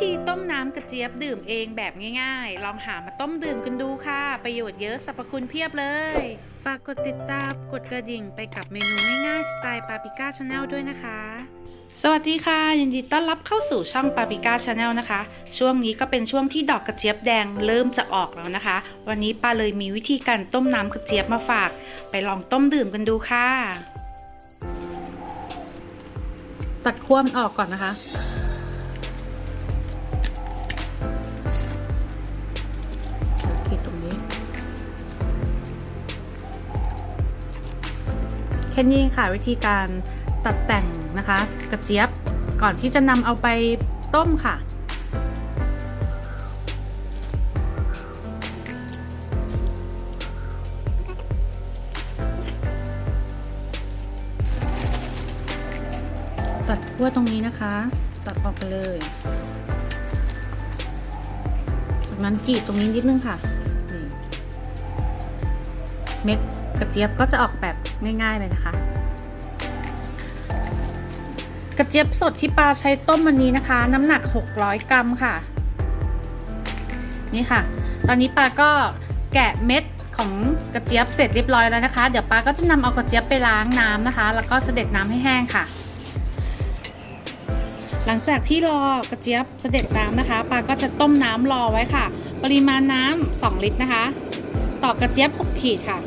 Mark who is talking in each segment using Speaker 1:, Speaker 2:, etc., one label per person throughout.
Speaker 1: ธีต้มน้ำกระเจี๊ยบดื่มเองแบบง่ายๆ ลองหามาต้มดื่มกันดูค่ะ ประโยชน์เยอะสรรพคุณเพียบเลย ฝากกดติดตามกดกระดิ่งไปกับเมนูง่ายๆ สไตล์ปาปิก้าชาแนลด้วยนะคะ สวัสดีค่ะ ยินดีต้อนรับเข้าสู่ช่องปาปิก้าชาแนลนะคะ ช่วงนี้ก็เป็นช่วงที่ดอกกระเจี๊ยบแดงเริ่มจะออกแล้วนะคะ วันนี้ปาเลยมีวิธีการต้มน้ำกระเจี๊ยบมาฝาก ไปลองต้มดื่มกันดูค่ะ ตัดขั้วมันออกก่อนนะคะ แค่นี้ค่ะวิธีการตัดแต่งนะคะกระเจี๊ยบก่อนที่จะนำเอาไปต้มค่ะตัดขั้วตรงนี้นะคะ ตัดออกไปเลย จากนั้นกรีดตรงนี้นิดนึงค่ะ นี่ เม็ด กระเจี๊ยบก็จะออกแบบง่ายๆเลยนะคะ กระเจี๊ยบสดที่ปลาใช้ต้มวันนี้นะคะ น้ำหนัก 600 กรัมค่ะ นี่ค่ะ ตอนนี้ปลาก็แกะเม็ดของกระเจี๊ยบเสร็จเรียบร้อยแล้วนะคะ เดี๋ยวปลาก็จะนำเอากระเจี๊ยบไปล้างน้ำนะคะ แล้วก็เสด็จน้ำให้แห้งค่ะ หลังจากที่รอกระเจี๊ยบเสด็จน้ำนะคะปลาก็จะต้มน้ำรอไว้ค่ะ ปริมาณน้ำ2ลิตรนะคะ ต่อกระเจี๊ยบ6ขีดค่ะ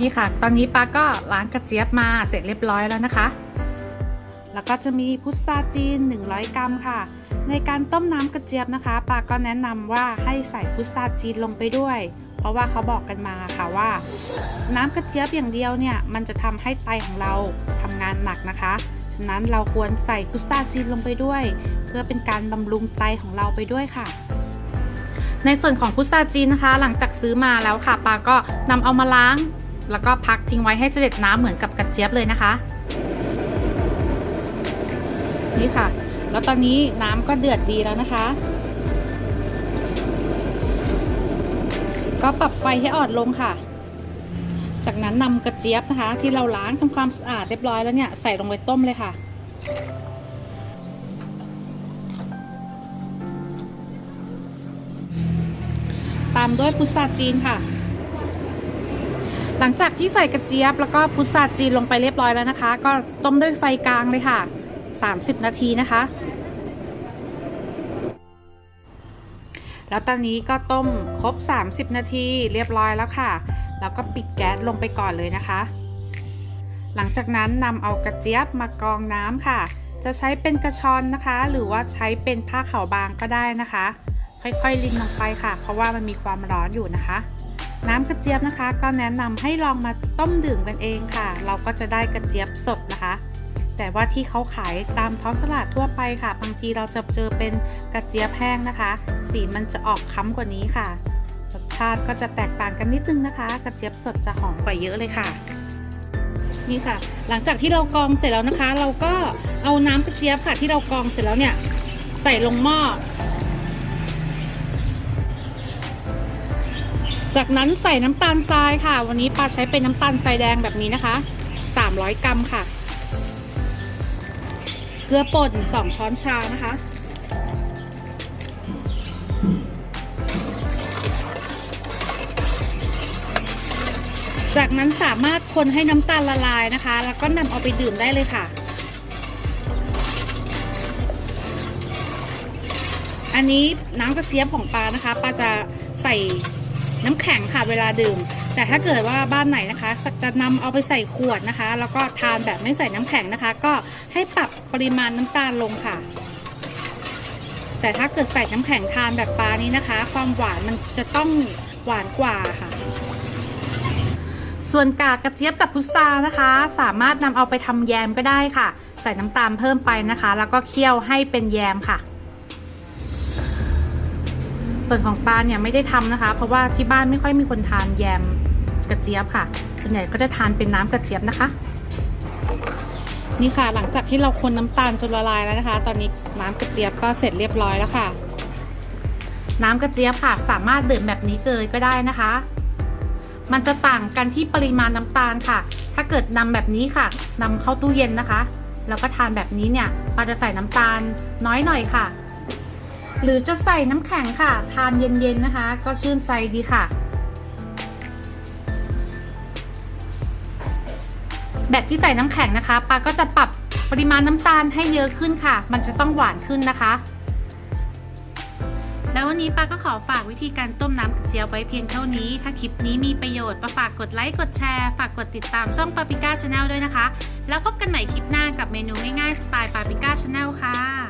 Speaker 1: นี่ค่ะ ตอนนี้ปลาก็ล้างกระเจี๊ยบมาเสร็จเรียบร้อยแล้วนะคะ แล้วก็จะมีพุทราจีน 100 กรัมค่ะ ในการต้มน้ำกระเจี๊ยบนะคะปาก็แนะนำว่าให้ใส่พุทราจีนลงไปด้วย เพราะว่าเขาบอกกันมาค่ะว่า น้ำกระเจี๊ยบอย่างเดียวเนี่ยมันจะทำให้ไตของเราทำงานหนักนะคะฉะนั้นเราควรใส่พุทราจีนลงไปด้วย เพื่อเป็นการบำรุงไตของเราไปด้วยค่ะในส่วนของพุทราจีนนะคะ หลังจากซื้อมาแล้วค่ะปาก็นำเอามาล้าง แล้วก็พักทิ้งไว้ให้เสด็จน้ำเหมือนกับกระเจี๊ยบเลยนะคะ นี่ค่ะ แล้วตอนนี้น้ำก็เดือดดีแล้วนะคะ ก็ปรับไฟให้อ่อนลงค่ะ จากนั้นนำกระเจี๊ยบนะคะ ที่เราล้างทำความสะอาดเรียบร้อยแล้วเนี่ยใส่ลงไปต้มเลยค่ะตามด้วยพุทราจีนค่ะ หลังจากที่ใส่กระเจี๊ยบแล้วก็พุทราจีนลงไปเรียบร้อยแล้วนะคะ ก็ต้มด้วยไฟกลางเลยค่ะ 30 นาทีนะคะ แล้วตอนนี้ก็ต้มครบ 30 นาทีเรียบร้อยแล้วค่ะ แล้วก็ปิดแก๊สลงไปก่อนเลยนะคะ หลังจากนั้นนำเอากระเจี๊ยบมากรองน้ำค่ะ จะใช้เป็นกระชอนนะคะ หรือว่าใช้เป็นผ้าขาวบางก็ได้นะคะ ค่อยๆลินลงไปค่ะ เพราะว่ามันมีความร้อนอยู่นะคะ น้ำกระเจี๊ยบนะคะ ก็แนะนำให้ลองมาต้มดื่มกันเองค่ะ เราก็จะได้กระเจี๊ยบสดนะคะ แต่ว่าที่เขาขายตามท้องตลาดทั่วไปค่ะ บางทีเราจะเจอเป็นกระเจี๊ยบแห้งนะคะ สีมันจะออกค้ำกว่านี้ค่ะรสชาติก็จะแตกต่างกันนิดนึงนะคะ กระเจี๊ยบสดจะหอมกว่าเยอะเลยค่ะนี่ค่ะ หลังจากที่เรากรองเสร็จแล้วนะคะ เราก็เอาน้ำกระเจี๊ยบค่ะ ที่เรากรองเสร็จแล้วเนี่ย ใส่ลงหม้อ จากนั้นใส่น้ำตาลทรายค่ะ วันนี้ปาใช้เป็นน้ำตาลทรายแดงแบบนี้นะคะ 300 กรัมค่ะ เกลือป่น 2 ช้อนชานะคะ จากนั้นสามารถคนให้น้ำตาลละลายนะคะ แล้วก็นำเอาไปดื่มได้เลยค่ะ อันนี้น้ำกระเจี๊ยบของปลานะคะปลาจะใส่ น้ำแข็งค่ะเวลาดื่ม แต่ถ้าเกิดว่าบ้านไหนนะคะจะนำเอาไปใส่ขวดนะคะ แล้วก็ทานแบบไม่ใส่น้ำแข็งนะคะ ก็ให้ปรับปริมาณน้ำตาลลงค่ะ แต่ถ้าเกิดใส่น้ำแข็งทานแบบปลานี้นะคะ ความหวานมันจะต้องหวานกว่าค่ะส่วนกากกระเจี๊ยบกับพุทรานะคะ สามารถนำเอาไปทำแยมก็ได้ค่ะ ใส่น้ำตาลเพิ่มไปนะคะ แล้วก็เคี่ยวให้เป็นแยมค่ะ ส่วนของปลาเนี่ยไม่ได้ทำนะคะ เพราะว่าที่บ้านไม่ค่อยมีคนทานแยมกระเจี๊ยบค่ะ ส่วนใหญ่ก็จะทานเป็นน้ำกระเจี๊ยบนะคะ นี่ค่ะหลังจากที่เราคนน้ำตาลจนละลายแล้วนะคะ ตอนนี้น้ำกระเจี๊ยบก็เสร็จเรียบร้อยแล้วค่ะ น้ำกระเจี๊ยบค่ะ สามารถดื่มแบบนี้เลยก็ได้นะคะ มันจะต่างกันที่ปริมาณน้ำตาลค่ะ ถ้าเกิดนำแบบนี้ค่ะนำเข้าตู้เย็นนะคะ แล้วก็ทานแบบนี้เนี่ยปาจะใส่น้ำตาลน้อยหน่อยค่ะ หรือจะใส่น้ำแข็งค่ะ ทานเย็นๆนะคะ ก็ชื่นใจดีค่ะ แบบที่ใส่น้ำแข็งนะคะปาก็จะปรับปริมาณน้ำตาลให้เยอะขึ้นค่ะ มันจะต้องหวานขึ้นนะคะ แล้ววันนี้ปาก็ขอฝากวิธีการต้มน้ำกระเจี๊ยบไว้เพียงเท่านี้ ถ้าคลิปนี้มีประโยชน์ปาฝากกดไลค์กดแชร์ ฝากกดติดตามช่องปาปิก้าชาแนลด้วยนะคะ แล้วพบกันใหม่คลิปหน้ากับเมนูง่ายๆสไตล์ปาปิก้าชาแนลค่ะ